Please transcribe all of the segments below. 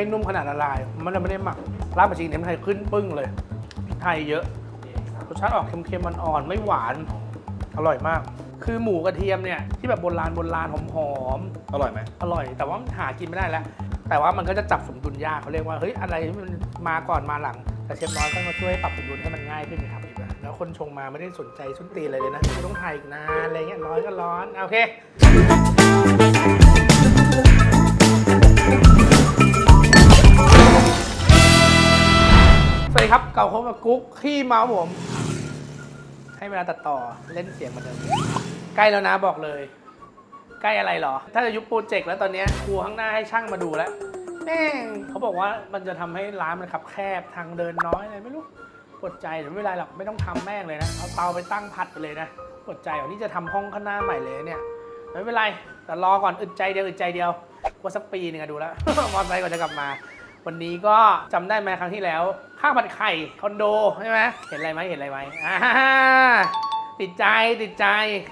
ไม่นุ่มขนาดละลาย มันเลยไม่ได้หมักรากผักชีเนมไทยขึ้นปึ้งเลยพริกไทยเยอะรสชาติออกเค็มๆมันอ่อนๆไม่หวานอร่อยมาก คือหมูกระเทียมเนี่ยที่แบบโบราณโบราณหอมๆอร่อยไหมอร่อย แต่ว่ามันหากินไม่ได้แล้ว แต่ว่ามันก็จะจับสมดุลยากเขาเรียกว่าเฮ้ยอะไรที่มันมาก่อนมาหลัง แต่เชฟน้อยก็มาช่วยปรับสมดุลให้มันง่ายขึ้นนะครับอีกนะแล้วคนชงมาไม่ได้สนใจส้นตีนอะไรเลยนะกูต้องถ่ายอีกนานอะไรเงี้ยร้อนก็ร้อนโอเค วัสดีครับ เก่าคบกับกุ๊กขี้เมาผม ให้เวลาตัดต่อเล่นเสียงเหมือนเดิมใกล้แล้วนะบอกเลย ใกล้อะไรหรอ ถ้าจะยุบโปรเจกต์แล้วตอนนี้ครูข้างหน้าให้ช่างมาดูแล้วแม่งเขาบอกว่ามันจะทำให้ร้านมันขับแคบทางเดินน้อยอะไรไม่รู้ปวดใจแต่ไม่เป็นไรหรอกไม่ต้องทำแม่งเลยนะเอาเตาไปตั้งพัดไปเลยนะปวดใจวันนี้จะทำห้องข้างหน้าใหม่เลยเนี่ยไม่เป็นไรแต่รอก่อนอึดใจเดียวอึดใจเดียวกว่าสักปีหนึงอะดูแล้วมอเตอร์ไซค์ก่อนจะกลับมา วันนี้ก็จำได้ไหมครั้งที่แล้วข้าวผัดไข่คอนโดใช่ไหมเห็นอะไรไหมเห็นอะไรไหมอ่าติดใจติดใจ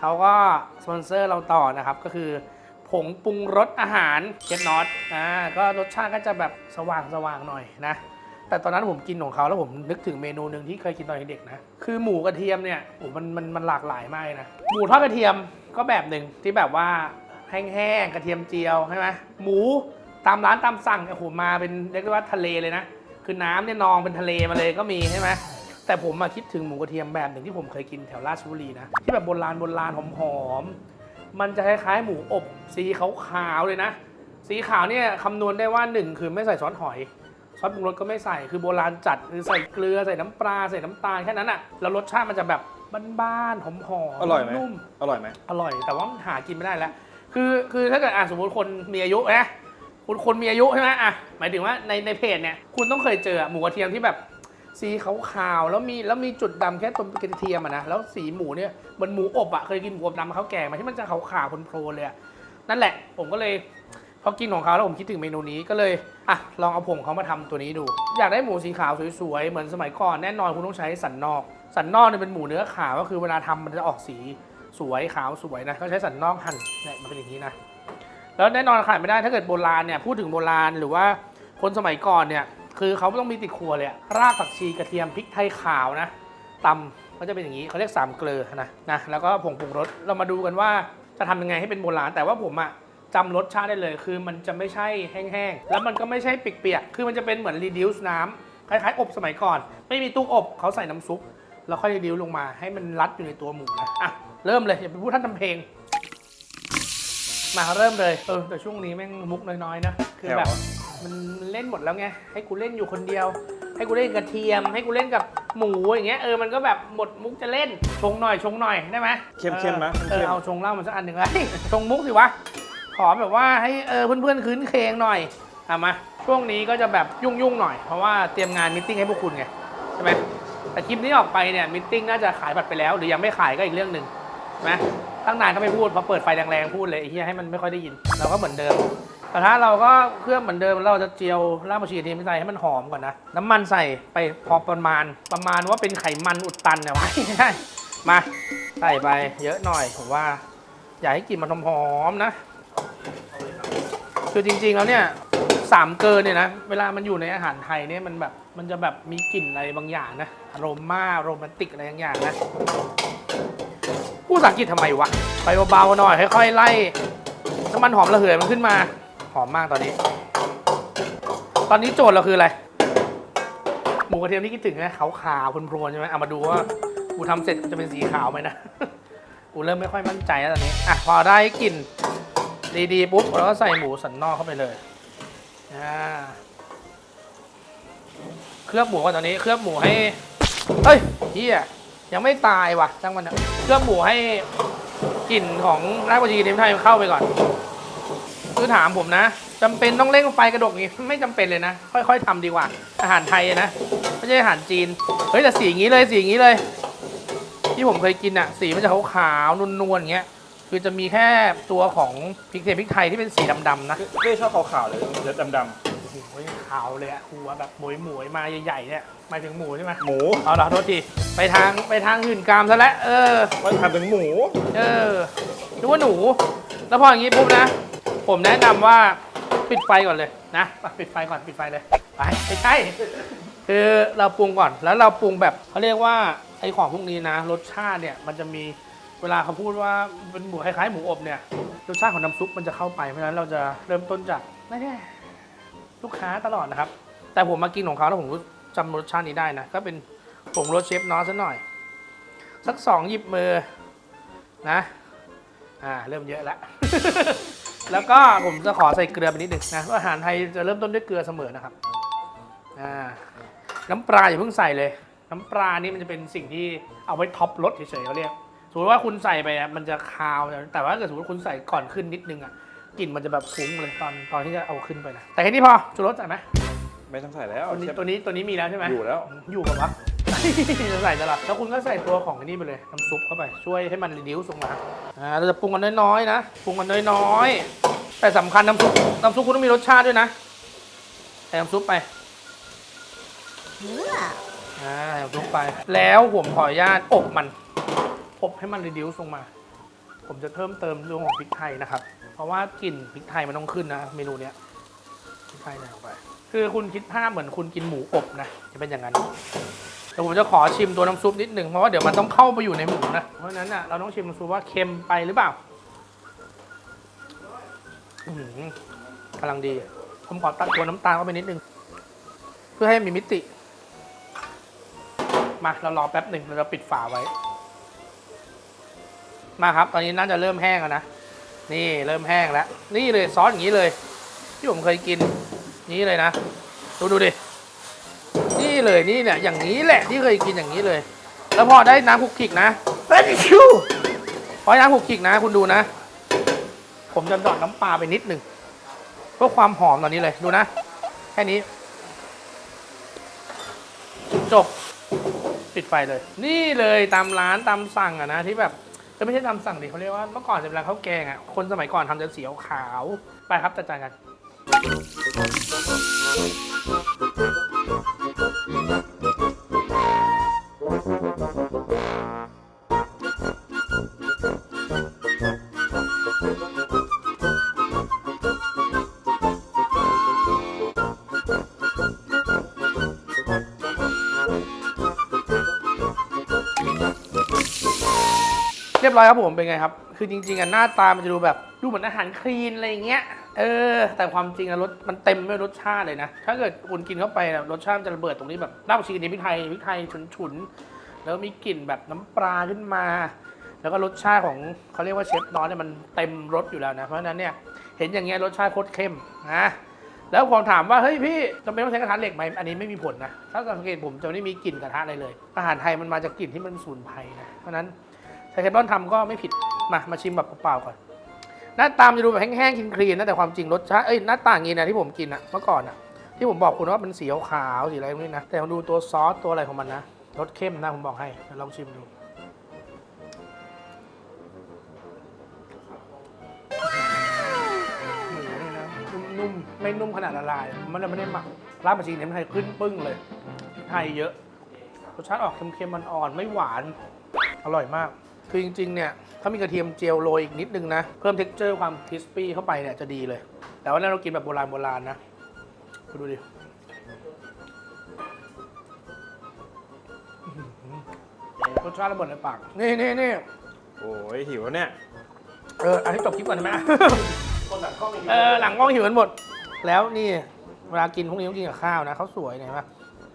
เขาก็สปอนเซอร์เราต่อนะครับก็คือผงปรุงรสอาหารเจ็ดนอตอ่าก็รสชาติก็จะแบบสว่างสว่างหน่อยนะ แต่ตอนนั้นผมกินของเขาแล้วผมนึกถึงเมนูหนึ่งที่เคยกินตอนเด็กๆนะ คือหมูกระเทียมเนี่ยโอ้มันมันมันหลากหลายมากเลยนะหมูทอดกระเทียมก็แบบหนึ่งที่แบบว่าแห้งๆกระเทียมเจียวใช่ไหมหมู ตามร้านตามสั่งโอ้โหมาเป็นเรียกได้ว่าทะเลเลยนะ คือน้ำเนี่ยนองเป็นทะเลมาเลยก็มีใช่ไหมแต่ผมมาคิดถึงหมูกระเทียมแบบหนึ่งที่ผมเคยกินแถวราชบุรีนะที่แบบโบราณโบราณหอมๆมันจะคล้ายๆหมูอบสีขาวๆเลยนะ สีขาวเนี่ยคำนวณได้ว่าหนึ่งคือไม่ใส่ซอสหอยซอสปรุงรสก็ไม่ใส่คือโบราณจัดคือใส่เกลือใส่น้ำปลาใส่น้ำตาลแค่นั้นอะแล้วรสชาติมันจะแบบบ้านๆหอมๆอร่อยไหมนุ่มอร่อยไหมอร่อย แต่ว่ามันหากินไม่ได้แล้วคือคือถ้าเกิดอะสมมติคนมีอายุนะ คุณคนมีอายุใช่ไหมอะหมายถึงว่าในในเพจเนี่ยคุณต้องเคยเจอหมูกระเทียมที่แบบสีขาวๆแล้วมีแล้วมีจุดดำแค่ตรงกระเทียมอะนะแล้วสีหมูเนี่ยเหมันหมูอบอะเคยกินหมูอบดำข้าวแกงไหมาที่มันจะขาวๆโพลนๆเลยอะนั่นแหละ ผมก็เลยพอกินของเขาแล้วผมคิดถึงเมนูนี้ก็เลยอะลองเอาผงเขามาทำตัวนี้ดู อยากได้หมูสีขาวสวยๆเหมือนสมัยก่อนแน่นอนคุณต้องใช้สันนอก สันนอกเนี่ยเป็นหมูเนื้อขาวก็คือเวลาทำมันจะออกสีสวยขาวสวยนะก็ใช้สันนอกหั่นเนี่ยมันเป็นอย่างนี้นะ แล้วแน่นอนขาดไม่ได้ถ้าเกิดโบราณเนี่ยพูดถึงโบราณหรือว่าคนสมัยก่อนเนี่ยคือเขาต้องมีติดครัวเลยรากผักชีกระเทียมพริกไทยขาวนะตำก็จะเป็นอย่างนี้เขาเรียกสามเกลือนะนะแล้วก็ผงปรุงรสเรามาดูกันว่าจะทำยังไงให้เป็นโบราณ แต่ว่าผมอะจำรสชาติได้เลย คือมันจะไม่ใช่แห้งๆ แล้วมันก็ไม่ใช่เปียกๆ คือมันจะเป็นเหมือนรีดิวส์น้ำคล้ายๆ อบสมัยก่อน ไม่มีตู้อบเขาใส่น้ำซุป แล้วค่อยรีดิวลงมาให้มันรัดอยู่ในตัวหมูนะอะเริ่มเลยอย่าไปพูดท่านทำเพลง มาเริ่มเลยเออแต่ช่วงนี้แม่งมุกน้อยๆนะคือแบบมันมันเล่นหมดแล้วไงให้กูเล่นอยู่คนเดียว ให้กูเล่นกระเทียม ให้กูเล่นกับหมูอย่างเงี้ยเออมันก็แบบหมดมุกจะเล่นชงหน่อยชงหน่อยได้ไหมเข้มเข้มๆไหมเออเข้มเอาชงเหล้ามันสักอันหนึ่งเลยชงมุกสิวะขอแบบว่าให้เออเพื่อนๆคืนเคงหน่อยเอามาช่วงนี้ก็จะแบบยุ่งๆหน่อยเพราะว่าเตรียมงานมิทติ้งให้พวกคุณไงใช่ไหมแต่คลิปนี้ออกไปเนี่ยมิทติ้งน่าจะขายบัตรไปแล้ว หรือยังไม่ขายก็อีกเรื่องหนึ่งใช่ไหม ตั้งนานก็ไม่พูดพอเปิดไฟแรงๆพูดเลยไอ้เหี้ยให้มันไม่ค่อยได้ยิน เราก็เหมือนเดิมกระทะเราก็เครื่องเหมือนเดิมเราจะเจียวรากผักชีกระเทียมใส่ให้มันหอมก่อนนะน้ำมันใส่ไปพอประมาณประมาณว่าเป็นไขมันอุดตันเนี่ยไว้ม่มาใส่ไปเยอะหน่อยผมว่า อยากให้กลิ่นมันหอมๆนะคือจริงๆแล้วเนี่ยสามเกินเนี่ยนะเวลามันอยู่ในอาหารไทยเนี่ยมันแบบมันจะแบบมีกลิ่นอะไรบางอย่างนะอารมณ์มาโรแมนติกอะไรบางอย่างนะ พูดภาษาอังกฤษทำไมวะ ไปเบาๆหน่อย ค่อยๆไล่น้ำมันหอมระเหยมันขึ้นมา หอมมากตอนนี้ ตอนนี้โจทย์เราคืออะไร หมูกระเทียมที่คิดถึงนะขาวๆพรวนๆใช่ไหมเอามาดูว่ากูทำเสร็จจะเป็นสีขาวไหมนะ กูเริ่มไม่ค่อยมั่นใจแล้วตอนนี้ อะพอได้กลิ่นดีๆปุ๊บเราก็ใส่หมูสันนอกเข้าไปเลย อ่า เคลือบหมูก่อนตอนนี้ เคลือบหมูให้ เฮ้ยเฮียยังไม่ตายว่ะจังมันเถอะ เคลือบหมูให้กลิ่นของรากผักชีเทมไทยมันเข้าไปก่อน คือถามผมนะจำเป็นต้องเร่งไฟกระดกนี้ไม่จำเป็นเลยนะ ค่อย ๆทำดีกว่า อาหารไทยนะ ไม่ใช่อาหารจีน เฮ้ยแต่สีอย่างนี้เลยสีอย่างนี้เลย ที่ผมเคยกินอะสีมันจะขาวๆนวลๆอย่างเงี้ยคือจะมีแค่ตัวของพริกเทมพริกไทยที่เป็นสีดำๆนะๆเต้ชอบขาวๆเลยเลือดดำโอ้ยขาวเลยอะหัวแบบหมวยหมวยๆมาใหญ่ๆเนี่ยหมายถึงหมูใช่ไหมๆหมูเอาละโทษทีไปทางไปทางหื่นกามซะแล้วเออว่าทำถึงหมู เออนึกว่าหนู แล้วพออย่างนี้ปุ๊บนะ ผมแนะนำว่าจปิดไฟก่อนเลยนะไปปิดไฟก่อนปิดไฟเลย ไปไม่ใช่ คือเราปรุงก่อน แล้วเราปรุงแบบเขาเรียกว่าไอ้ของพวกนี้นะ รสชาติเนี่ยมันจะมีเวลาเขาพูดว่าเป็นหมูคล้ายๆหมูอบเนี่ย รสชาติของน้ำซุปมันจะเข้าไป เพราะฉะนั้นเราจะเริ่มต้นจากไม่ใช่ลู ลูกค้าตลอดนะครับ แต่ผมมากินของเขาแล้วผมจำรสชาตินี้ได้นะ ก็เป็นผงรสเชฟน้อยซะหน่อย สักสองหยิบมือนะ อ่า เริ่มเยอะแล้ว แล้วก็ผมจะขอใส่เกลือไปนิดหนึ่งนะเพราะอาหารไทยจะเริ่มต้นด้วยเกลือเสมอนะครับ อ่า น้ำปลาอย่าเพิ่งใส่เลย น้ำปลานี่มันจะเป็นสิ่งที่เอาไว้ท็อปรสเฉยๆเขาเรียกสมมติว่าคุณใส่ไปอะมันจะคาว แต่ว่าถ้าเกิดสมมติคุณใส่ก่อนขึ้นนิดนึงอะ กลิ่นมันจะแบบฟุ้งเลยตอนตอนที่จะเอาขึ้นไปนะแต่แค่นี้พอชูรสใส่ไหมไม่ต้องใส่แล้วตัวนี้เชฟตัวนี้ตัวนี้มีแล้วใช่ไหมอยู่แล้ว อยู่กับวะ จะใส่ตลอดแล้วคุณก็ใส่ตัวของอันนี้ไปเลยน้ำซุปเข้าไปช่วยให้มันรีดิวส์ลงมาอ่าเราจะปรุงกันน้อยๆนะปรุงกันน้อยๆแต่สำคัญน้ำซุปน้ำซุปคุณต้องมีรสชาติด้วยนะใส่น้ำซุปไปอ่าใส่น้ำซุปไป แล้วผมขออนุญาตอบมันอบให้มันรีดิวส์ลงมา ผมจะเพิ่มเติมเรื่องของพริกไทยนะครับ เพราะว่ากลิ่นพริกไทยมันต้องขึ้นนะเมนูเนี้ยพริกไทยใส่ลงไป คือคุณคิดภาพเหมือนคุณกินหมูอบนะจะเป็นอย่างนั้นเดี๋ยวผมจะขอชิมตัวน้ำซุปนิดหนึ่งเพราะว่าเดี๋ยวมันต้องเข้าไปอยู่ในหมูนะเพราะฉะนั้นอะเราต้องชิมน้ำซุปว่าเค็มไปหรือเปล่าอื้อหือกำลังดี ผมขอตัดตัวน้ำตาลเข้าไปนิดนึง เพื่อให้มีมิติ มาเรารอแป๊บหนึ่งเราจะปิดฝาไว้ มาครับ ตอนนี้น่าจะเริ่มแห้งแล้วนะ นี่เริ่มแห้งแล้ว นี่เลยซอสอย่างนี้เลย ที่ผมเคยกินนี้เลยนะ ดูดูดิ นี่เลยนี่เนี่ยอย่างนี้แหละที่เคยกินอย่างนี้เลย แล้วพอได้น้ำคุกคิกนะเฮ้ยชิวพอได้น้ำคุกคิกนะ คุณดูนะ ผมจะดอดน้ำปลาไปนิดหนึ่งเพื่อความหอมตอนนี้เลยดูนะ แค่นี้ จบปิดไฟเลย นี่เลยตามร้านตามสั่งอะนะที่แบบ ไม่ใช่ตามสั่งดิเขาเรียกว่าเมื่อก่อนจะเป็นราข้าวแกงอะคนสมัยก่อนทำจะสีขาวไปครับจัดจานกัน บร้อยครับผมเป็นไงครับ คือจริงๆอะหน้าตามันจะดูแบบดูเหมือนอาหารคลีนอะไรอย่างเงี้ย เออ แต่ความจริงอะรสมันเต็มไปด้วยรสชาติเลยนะ ถ้าเกิดคุณกินเข้าไปอะรสชาติจะระเบิดตรงนี้แบบรากผักชีกระเทียมพริกไทยพริกไทยฉุนๆ แล้วมีกลิ่นแบบน้ำปลาขึ้นมา แล้วก็รสชาติของเขาเรียกว่าเชฟน้อยเนี่ยมันเต็มรสอยู่แล้วนะ เพราะฉะนั้นเนี่ยเห็นอย่างเงี้ยรสชาติโคตรเข้มนะแล้วผมถามว่าเฮ้ยพี่จำเป็นต้องใช้กระทะเหล็กไหมอันนี้ไม่มีผลนะ ถ้าสังเกตผมจะไม่มีกลิ่นกระทะอะไรเลย อาหารไทยมันมาจากกลิ่นที่มันสูญภัยนะ เพราะนั้น ใช้เทฟลอนทำก็ไม่ผิดมามาชิมแบบเปล่าๆก่อนหน้าตามจะดูแบบแห้งๆคลีนๆนะแต่ความจริงรสชาติเอ้ยหน้าต่างงนี้นะที่ผมกินอะเมื่อก่อนอะที่ผมบอกคุณว่าเป็นสีขาวสีอะไรพวกนี้นะแต่ผมดูตัวซอสตัวอะไรของมันนะรสเข้มนะผมบอกให้เดี๋ยวลองชิมดูหมูนี่นะนุ่มไม่นุ่มขนาดละลาย มันไม่ได้หมักรากผักชีเนี่ยมันไทยขึ้นปึ้งเลยไทยเยอะรสชาติออกเค็มๆมันอ่อนไม่หวานอร่อยมาก คือจริงๆเนี่ยถ้ามีกระเทียมเจียวโรยอีกนิดนึงนะ เพิ่มเท็กเจอร์ความคริสปี้เข้าไปเนี่ยจะดีเลย แต่ว่าเรากินแบบโบราณโบราณนะคุณดูดิอื้อหือรสชาติระเบิดในปาก นี่นี่นี่โอ้ยหิวแล้วเนี่ย เอออันนี้จบคลิปก่อนได้ไหมเออหลังกล้องหิวกันหมด แล้วนี่เวลากินพวกนี้ต้องกินกับข้าวนะเขาวสวยเนี่ยเห็นปะ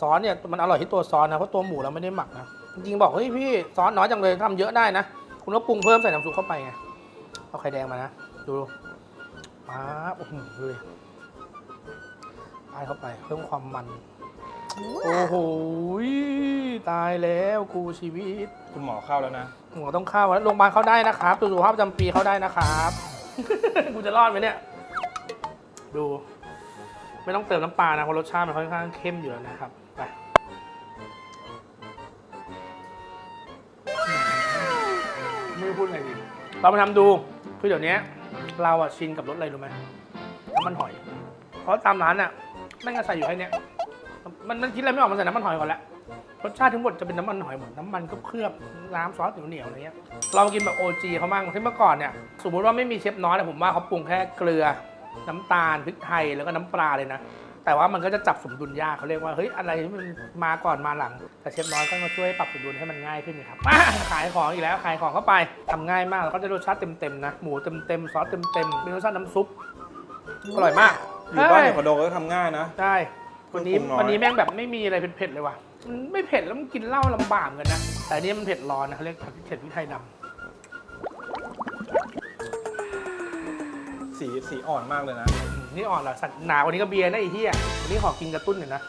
ซอสเนี่ยมันอร่อยที่ตัวซอสนะเพราะตัวหมูเราไม่ได้หมักนะ จริงๆบอกเฮ้ยพี่ซอสน้อยจังเลยทำเยอะได้นะ คุณก็ปรุงเพิ่มใส่น้ำซุปเข้าไปไง เอาไข่แดงมานะ ดูมาโอ้โหดูดิปาดเข้าไป เพิ่มความมัน โอ้โหตายแล้วกูชีวิต คุณหมอเข้าแล้วนะหมอต้องเข้าแล้วโรงพยาบาลเข้าได้นะครับตรวจสุขภาพประจำปีเข้าได้นะครับกูจะรอดไหมเนี่ย ดู ไม่ต้องเติมน้ำปลานะเพราะรสชาติมันค่อนข้างเข้มอยู่แล้วนะครับ เรามาทำดูคือเดี๋ยวนี้เราอะชินกับรสอะไรรู้ไหมน้ำมันหอย เพราะตามร้านอะแม่งก็ใส่อยู่แค่เนี้ยมันมันคิดอะไรไม่ออกมันใส่น้ำมันหอยก่อนแหละรสชาติทั้งหมดจะเป็นน้ำมันหอยหมดน้ำมันก็เคลือบน้ำซอสเหนียวๆอะไรเงี้ยเรากินแบบ OG เขามั่งที่เมื่อก่อนเนี่ยสมมติว่าไม่มีเชฟน้อยแต่ผมว่าเขาปรุงแค่เกลือน้ำตาลพริกไทยแล้วก็น้ำปลาเลยนะ แต่ว่ามันก็จะจับสมดุลยากเขาเรียกว่าเฮ้ยอะไรที่มันมาก่อนมาหลัง แต่เชฟน้อยก็มาช่วยปรับสมดุลให้มันง่ายขึ้นนะครับมาขายของอีกแล้วขายของเข้าไปทำง่ายมากแล้วก็ได้รสชาติเต็มๆนะหมูเต็มๆซอสเต็มๆมีรสชาติน้ำซุปอร่อยมากอยู่บ้านเฮ้เนี่ยคอนโดก็ทำง่ายนะ ใช่วันนี้ปรุงน้อย วันนี้แม่งแบบไม่มีอะไรเผ็ดๆเลยว่ะมันไม่เผ็ดแล้วมันกินเหล้าลำบากเหมือนกันนะแต่อันนี้มันเผ็ดร้อนนะเขาเรียกเผ็ดพริกไทยดำ สีสีอ่อนมากเลยนะอืม นี่อ่อนเหรอสัตว์หนากว่านี้ก็เบียร์นะไอ้เหี้ยวันนี้ขอกินกระตุ้นหน่อยนะ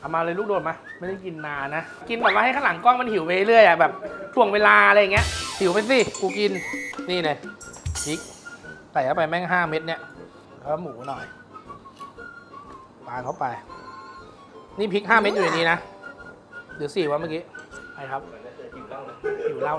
เอามาเลยลูกโดดมาไม่ได้กินนานนะ กินแบบว่าให้ข้างหลังกล้องมันหิวไปเรื่อยอะแบบช่วงเวลาอะไรอย่างเงี้ยหิวไปสิกูกินนี่เลยพริกใส่เข้าไปแม่งห้าเม็ดเนี่ยแล้วหมูหน่อยปาเข้าไป นี่พริกห้าเม็ดอยู่ในนี้นะหรือสี่วะเมื่อกี้ไปครับหิวเหล้า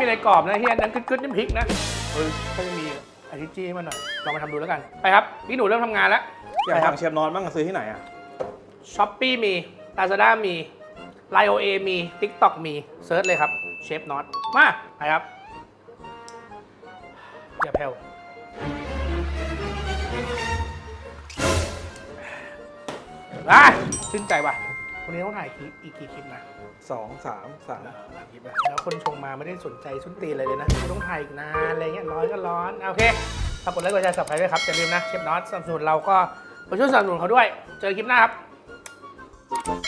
ม่มีอะไรกรอบนะเฮียนั้นกึดๆนี่พริกนะเออก็จะมีไอทิจี้มาหน่อยลองมาทำดูแล้วกันไปครับพี่หนูเริ่มทำงานแล้วอยากไปครัสั่งเชฟนอนบ้างอะซื้อที่ไหนอะช้อปปี้มีลาซาด้ามีไลโอเอมี TikTok มีเซิร์ชเลยครับเชฟน็อตมาไปครับอย่าแผ่วอะชื่นใจว่ะ วันนี้ต้องถ่ายคลิปอีกกี่คลิปนะสองสามสามสามคลิปนะแล้วคนชงมาไม่ได้สนใจสุนตีนอะไรเลยนะต้องถ่ายอีกนานอะไรเงี้ยร้อนก็ร้อนโอเคฝากกดไลค์กดแชร์สับสไครต์ด้วยครับอย่าลืมนะเชฟน็อตสนับสนุนเราก็มาช่วยสนับสนุนเขาด้วย เจอคลิปหน้าครับ